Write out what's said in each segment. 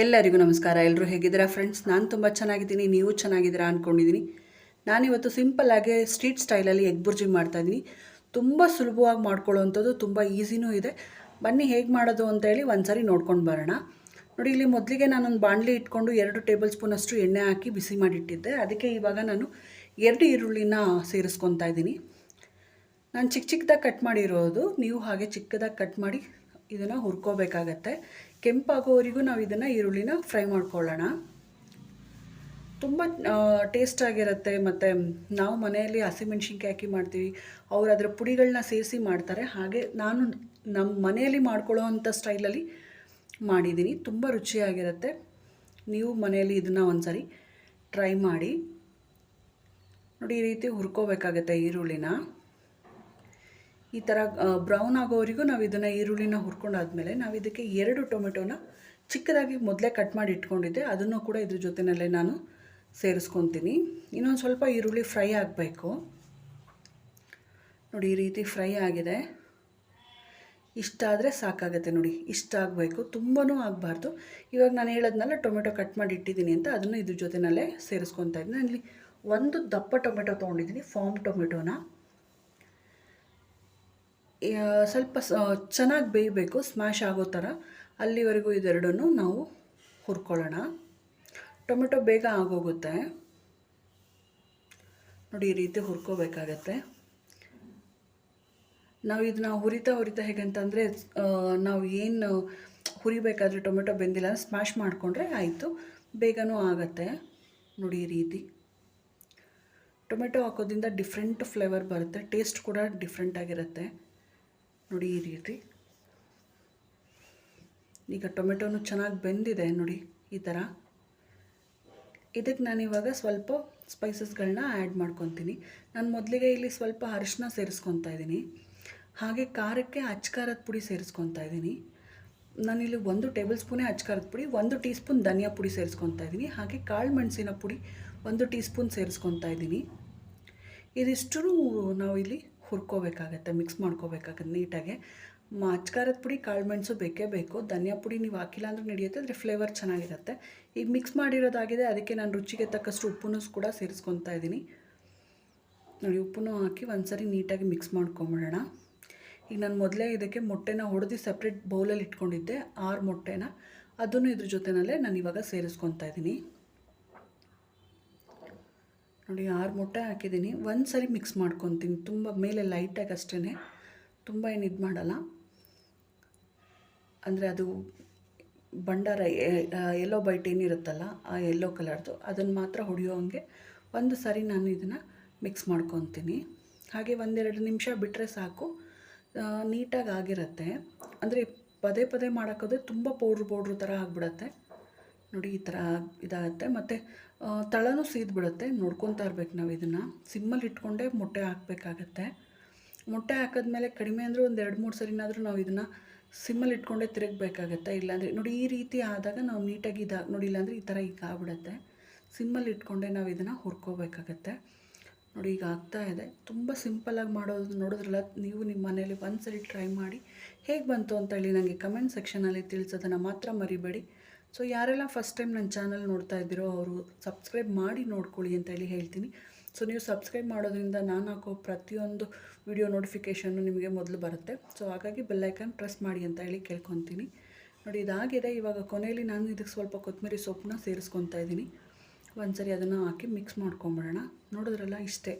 ಎಲ್ಲರಿಗೂ ನಮಸ್ಕಾರ. ಎಲ್ಲರೂ ಹೇಗಿದ್ದೀರಾ ಫ್ರೆಂಡ್ಸ್? ನಾನು ತುಂಬ ಚೆನ್ನಾಗಿದ್ದೀನಿ. ನೀವು ಚೆನ್ನಾಗಿದ್ದೀರಾ ಅಂದ್ಕೊಂಡಿದ್ದೀನಿ ನಾನಿವತ್ತು ಸಿಂಪಲ್ಲಾಗಿ ಸ್ಟ್ರೀಟ್ ಸ್ಟೈಲಲ್ಲಿ ಎಗ್ ಬುರ್ಜಿ ಮಾಡ್ತಾಯಿದ್ದೀನಿ ತುಂಬ ಸುಲಭವಾಗಿ ಮಾಡ್ಕೊಳ್ಳೋವಂಥದ್ದು ತುಂಬ ಈಸಿನೂ ಇದೆ. ಬನ್ನಿ ಹೇಗೆ ಮಾಡೋದು ಅಂತೇಳಿ ಸಾರಿ ನೋಡ್ಕೊಂಡು ಬರೋಣ. ನೋಡಿ, ಇಲ್ಲಿ ಮೊದಲಿಗೆ ನಾನೊಂದು ಬಾಣಲಿ ಇಟ್ಕೊಂಡು ಎರಡು ಟೇಬಲ್ ಸ್ಪೂನಷ್ಟು ಎಣ್ಣೆ ಹಾಕಿ ಬಿಸಿ ಮಾಡಿಟ್ಟಿದ್ದೆ. ಅದಕ್ಕೆ ಇವಾಗ ನಾನು ಎರಡು ಈರುಳ್ಳಿನ ಸೇರಿಸ್ಕೊತಾ ಇದ್ದೀನಿ. ನಾನು ಚಿಕ್ಕ ಚಿಕ್ಕದಾಗಿ ಕಟ್ ಮಾಡಿರೋದು. ನೀವು ಹಾಗೆ ಚಿಕ್ಕದಾಗಿ ಕಟ್ ಮಾಡಿ ಇದನ್ನು ಹುರ್ಕೋಬೇಕಾಗತ್ತೆ. ಕೆಂಪಾಗೋವರೆಗೂ ನಾವು ಇದನ್ನು ಈರುಳ್ಳಿನ ಫ್ರೈ ಮಾಡ್ಕೊಳ್ಳೋಣ. ತುಂಬ ಟೇಸ್ಟಾಗಿರುತ್ತೆ ಮತ್ತು ನಾವು ಮನೆಯಲ್ಲಿ ಹಸಿಮೆಣ್ಸಿನ್ಕಾಯಿ ಹಾಕಿ ಮಾಡ್ತೀವಿ. ಅವ್ರು ಅದರ ಪುಡಿಗಳನ್ನ ಸೇರಿಸಿ ಮಾಡ್ತಾರೆ. ಹಾಗೆ ನಾನು ನಮ್ಮ ಮನೆಯಲ್ಲಿ ಮಾಡ್ಕೊಳ್ಳೋ ಅಂಥ ಸ್ಟೈಲಲ್ಲಿ ಮಾಡಿದ್ದೀನಿ ತುಂಬ ರುಚಿಯಾಗಿರುತ್ತೆ. ನೀವು ಮನೆಯಲ್ಲಿ ಇದನ್ನು ಒಂದ್ಸರಿ ಟ್ರೈ ಮಾಡಿ. ನೋಡಿ, ಈ ರೀತಿ ಹುರ್ಕೋಬೇಕಾಗತ್ತೆ ಈರುಳ್ಳಿನ. ಈ ಥರ ಬ್ರೌನ್ ಆಗೋವರೆಗೂ ನಾವು ಇದನ್ನು ಈರುಳ್ಳಿನ ಹುರ್ಕೊಂಡಾದ್ಮೇಲೆ ನಾವು ಇದಕ್ಕೆ ಎರಡು ಟೊಮೆಟೊನ ಚಿಕ್ಕದಾಗಿ ಮೊದಲೇ ಕಟ್ ಮಾಡಿ ಇಟ್ಕೊಂಡಿದ್ದೆ. ಅದನ್ನು ಕೂಡ ಇದ್ರ ಜೊತೆಯಲ್ಲೇ ನಾನು ಸೇರಿಸ್ಕೊತೀನಿ. ಇನ್ನೊಂದು ಸ್ವಲ್ಪ ಈರುಳ್ಳಿ ಫ್ರೈ ಆಗಬೇಕು. ನೋಡಿ, ಈ ರೀತಿ ಫ್ರೈ ಆಗಿದೆ. ಇಷ್ಟಾದರೆ ಸಾಕಾಗುತ್ತೆ ನೋಡಿ, ಇಷ್ಟ ಆಗಬೇಕು. ತುಂಬಾ ಆಗಬಾರ್ದು. ಇವಾಗ ನಾನು ಹೇಳೋದ್ನಲ್ಲ, ಟೊಮೆಟೊ ಕಟ್ ಮಾಡಿ ಇಟ್ಟಿದ್ದೀನಿ ಅಂತ, ಅದನ್ನು ಇದ್ರ ಜೊತೆಯಲ್ಲೇ ಸೇರಿಸ್ಕೊತಾ ಇದ್ದೀನಿ. ಇಲ್ಲಿ ಒಂದು ದಪ್ಪ ಟೊಮೆಟೊ ತೊಗೊಂಡಿದ್ದೀನಿ, ಫಾರ್ಮ್ ಟೊಮೆಟೊನ. ಸ್ವಲ್ಪ ಚೆನ್ನಾಗಿ ಬೇಯಬೇಕು ಸ್ಮ್ಯಾಶ್ ಆಗೋ ಥರ ಅಲ್ಲಿವರೆಗೂ ಇದೆರಡನ್ನು ನಾವು ಹುರ್ಕೊಳ್ಳೋಣ. ಟೊಮೆಟೊ ಬೇಗ ಆಗೋಗುತ್ತೆ. ನೋಡಿ, ಈ ರೀತಿ ಹುರ್ಕೋಬೇಕಾಗತ್ತೆ. ನಾವು ಇದನ್ನ ಹುರಿತಾ ಹುರಿತಾ ಹೇಗೆ ಅಂತಂದರೆ ನಾವು ಏನು ಹುರಿಬೇಕಾದ್ರೆ ಟೊಮೆಟೊ ಬೆಂದಿಲ್ಲ ಸ್ಮ್ಯಾಶ್ ಮಾಡಿಕೊಂಡ್ರೆ ಆಯಿತು, ಬೇಗನೂ ಆಗತ್ತೆ. ನೋಡಿ, ಈ ರೀತಿ. ಟೊಮೆಟೊ ಹಾಕೋದ್ರಿಂದ ಡಿಫ್ರೆಂಟ್ ಫ್ಲೇವರ್ ಬರುತ್ತೆ ಟೇಸ್ಟ್ ಕೂಡ ಡಿಫ್ರೆಂಟ್ ಆಗಿರುತ್ತೆ. ನೋಡಿ ಈ ರೀತಿ. ಈಗ ಟೊಮೆಟೊನು ಚೆನ್ನಾಗಿ ಬೆಂದಿದೆ ನೋಡಿ ಈ ಥರ ಇದಕ್ಕೆ ನಾನಿವಾಗ ಸ್ವಲ್ಪ ಸ್ಪೈಸಸ್ಗಳನ್ನ ಆ್ಯಡ್ ಮಾಡ್ಕೊತೀನಿ. ನಾನು ಮೊದಲಿಗೆ ಇಲ್ಲಿ ಸ್ವಲ್ಪ ಅರಿಶಿನ ಸೇರಿಸ್ಕೊತಾ ಇದ್ದೀನಿ ಹಾಗೆ ಖಾರಕ್ಕೆ ಅಚ್ಕಾರದ ಪುಡಿ ಸೇರಿಸ್ಕೊತಾ ಇದ್ದೀನಿ ನಾನಿಲ್ಲಿ ಒಂದು ಟೇಬಲ್ ಸ್ಪೂನೇ ಅಚ್ಕಾರದ ಪುಡಿ, ಒಂದು ಟೀ ಸ್ಪೂನ್ ಧನಿಯಾ ಪುಡಿ ಸೇರಿಸ್ಕೊತಾ ಇದ್ದೀನಿ ಹಾಗೆ ಕಾಳು ಮೆಣಸಿನ ಪುಡಿ ಒಂದು ಟೀ ಸ್ಪೂನ್ ಸೇರಿಸ್ಕೊತಾ ಇದ್ದೀನಿ ಇದಿಷ್ಟು ನಾವು ಇಲ್ಲಿ ಹುರ್ಕೋಬೇಕಾಗತ್ತೆ ಮಿಕ್ಸ್ ಮಾಡ್ಕೋಬೇಕಾಗತ್ತೆ ನೀಟಾಗಿ. ಅಚ್ಕಾರದ ಪುಡಿ ಕಾಳುಮೆಣಸು ಬೇಕೇ ಬೇಕು. ಧನಿಯಾ ಪುಡಿ ನೀವು ಹಾಕಿಲ್ಲ ಅಂದರೂ ನಡೆಯುತ್ತೆ ಆದರೆ ಫ್ಲೇವರ್ ಚೆನ್ನಾಗಿರುತ್ತೆ. ಈಗ ಮಿಕ್ಸ್ ಮಾಡಿರೋದಾಗಿದೆ, ಅದಕ್ಕೆ ನಾನು ರುಚಿಗೆ ತಕ್ಕಷ್ಟು ಉಪ್ಪನ್ನು ಕೂಡ ಸೇರಿಸ್ಕೊತಾ ಇದ್ದೀನಿ. ನೋಡಿ ಉಪ್ಪನ್ನು ಹಾಕಿ ಒಂದ್ಸರಿ ನೀಟಾಗಿ ಮಿಕ್ಸ್ ಮಾಡ್ಕೊಂಬಿಡೋಣ. ಈಗ ನಾನು ಮೊದಲೇ ಇದಕ್ಕೆ ಮೊಟ್ಟೆನ ಹೊಡೆದು ಸಪ್ರೇಟ್ ಬೌಲಲ್ಲಿ ಇಟ್ಕೊಂಡಿದ್ದೆ, ಆರು ಮೊಟ್ಟೆನ. ಅದನ್ನು ಇದ್ರ ಜೊತೆನಲ್ಲೇ ನಾನು ಇವಾಗ ಸೇರಿಸ್ಕೊತಾ ಇದ್ದೀನಿ. ನೋಡಿ ಆರು ಮೊಟ್ಟೆ ಹಾಕಿದ್ದೀನಿ. ಒಂದು ಸರಿ ಮಿಕ್ಸ್ ಮಾಡ್ಕೊತೀನಿ. ತುಂಬ ಮೇಲೆ ಲೈಟಾಗಿ ಅಷ್ಟೇ ತುಂಬ ಏನು ಇದು ಮಾಡಲ್ಲ. ಅಂದರೆ ಅದು ಬಂಡಾರ ಎಲ್ಲೋ ಬೈಟ್ ಏನಿರುತ್ತಲ್ಲ ಆ ಎಲ್ಲೋ ಕಲರ್ದು ಅದನ್ನು ಮಾತ್ರ ಹೊಡೆಯೋ ಹಂಗೆ ಒಂದು ಸರಿ ನಾನು ಇದನ್ನು ಮಿಕ್ಸ್ ಮಾಡ್ಕೊತೀನಿ. ಹಾಗೆ ಒಂದೆರಡು ನಿಮಿಷ ಬಿಟ್ಟರೆ ಸಾಕು. ನೀಟಾಗಿ ಆಗಿರುತ್ತೆ. ಅಂದರೆ ಪದೇ ಪದೇ ಮಾಡೋಕ್ಕೋದ್ರೆ ತುಂಬ ಪೌಡ್ರು ಪೌಡ್ರ್ ಥರ ಆಗಿಬಿಡತ್ತೆ. ನೋಡಿ ಈ ಥರ ಇದಾಗುತ್ತೆ. ಮತ್ತು ತಳನೂ ಸೀದ್ಬಿಡುತ್ತೆ. ನೋಡ್ಕೊತಾ ಇರ್ಬೇಕು ನಾವು ಇದನ್ನು. ಸಿಮ್ಮಲ್ಲಿ ಇಟ್ಕೊಂಡೇ ಮೊಟ್ಟೆ ಹಾಕಬೇಕಾಗತ್ತೆ. ಮೊಟ್ಟೆ ಹಾಕಿದ್ಮೇಲೆ ಕಡಿಮೆ ಅಂದರೆ ಒಂದು ಎರಡು, ಮೂರು ಸರಿನಾದರೂ ನಾವು ಇದನ್ನು ಸಿಮ್ಮಲ್ಲಿ ಇಟ್ಕೊಂಡೇ ತಿರುಗಬೇಕಾಗತ್ತೆ. ಇಲ್ಲಾಂದರೆ ನೋಡಿ ಈ ರೀತಿ ಆದಾಗ ನಾವು ನೀಟಾಗಿ ಇದು, ನೋಡಿ ಇಲ್ಲಾಂದರೆ ಈ ಥರ ಈಗ ಆಗ್ಬಿಡುತ್ತೆ. ಸಿಮ್ಮಲ್ಲಿ ಇಟ್ಕೊಂಡೇ ನಾವು ಇದನ್ನು ಹುರ್ಕೋಬೇಕಾಗತ್ತೆ. ನೋಡಿ ಈಗ ಆಗ್ತಾ ಇದೆ. ತುಂಬ ಸಿಂಪಲಾಗಿ ಮಾಡೋದು ನೋಡಿದ್ರಲ್ಲ, ನೀವು ನಿಮ್ಮ ಮನೇಲಿ ಒಂದು ಸರಿ ಟ್ರೈ ಮಾಡಿ ಹೇಗೆ ಬಂತು ಅಂತ ಹೇಳಿ ನನಗೆ ಕಮೆಂಟ್ ಸೆಕ್ಷನಲ್ಲಿ ತಿಳಿಸೋದನ್ನು ಮಾತ್ರ ಮರಿಬೇಡಿ. ಸೊ ಯಾರೆಲ್ಲ ಫಸ್ಟ್ ಟೈಮ್ ನನ್ನ ಚಾನಲ್ ನೋಡ್ತಾ ಇದ್ದೀರೋ ಅವರು ಸಬ್ಸ್ಕ್ರೈಬ್ ಮಾಡಿ ನೋಡ್ಕೊಳ್ಳಿ ಅಂತ ಹೇಳಿ ಹೇಳ್ತೀನಿ. ಸೊ ನೀವು ಸಬ್ಸ್ಕ್ರೈಬ್ ಮಾಡೋದ್ರಿಂದ ನಾನು ಹಾಕೋ ಪ್ರತಿಯೊಂದು ವಿಡಿಯೋ ನೋಟಿಫಿಕೇಷನ್ನು ನಿಮಗೆ ಮೊದಲು ಬರುತ್ತೆ. ಸೊ ಹಾಗಾಗಿ ಬೆಲ್ಲೈಕನ್ ಪ್ರೆಸ್ ಮಾಡಿ ಅಂತ ಹೇಳಿ ಕೇಳ್ಕೊತೀನಿ. ನೋಡಿ, ಇದಾಗಿದೆ. ಇವಾಗ ಕೊನೆಯಲ್ಲಿ ನಾನು ಇದಕ್ಕೆ ಸ್ವಲ್ಪ ಕೊತ್ತಂಬರಿ ಸೊಪ್ಪನ್ನ ಸೇರಿಸ್ಕೊತಾ ಇದ್ದೀನಿ. ಒಂದ್ಸರಿ ಅದನ್ನು ಹಾಕಿ ಮಿಕ್ಸ್ ಮಾಡ್ಕೊಂಬಿಡೋಣ. ನೋಡಿದ್ರಲ್ಲ, ಇಷ್ಟೇ.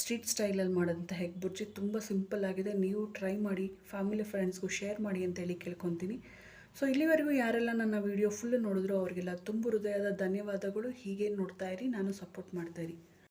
ಸ್ಟ್ರೀಟ್ ಸ್ಟೈಲಲ್ಲಿ ಮಾಡೋದಂಥ ಹೆಗ್ ಬುರ್ಜಿ ತುಂಬ ಸಿಂಪಲ್ ಆಗಿದೆ. ನೀವು ಟ್ರೈ ಮಾಡಿ ಫ್ಯಾಮಿಲಿ ಫ್ರೆಂಡ್ಸ್ಗೂ ಶೇರ್ ಮಾಡಿ ಅಂತ ಹೇಳಿ ಕೇಳ್ಕೊತೀನಿ. ಸೊ ಇಲ್ಲಿವರೆಗೂ ಯಾರೆಲ್ಲ ನನ್ನ ವಿಡಿಯೋ ಫುಲ್ ನೋಡಿದ್ರು ಅವರಿಗೆಲ್ಲ ತುಂಬ ಹೃದಯದ ಧನ್ಯವಾದಗಳು. ಹೀಗೆ ನೋಡ್ತಾ ಇರಿ. ನಾನು ಸಪೋರ್ಟ್ ಮಾಡ್ತಾ ಇರಿ.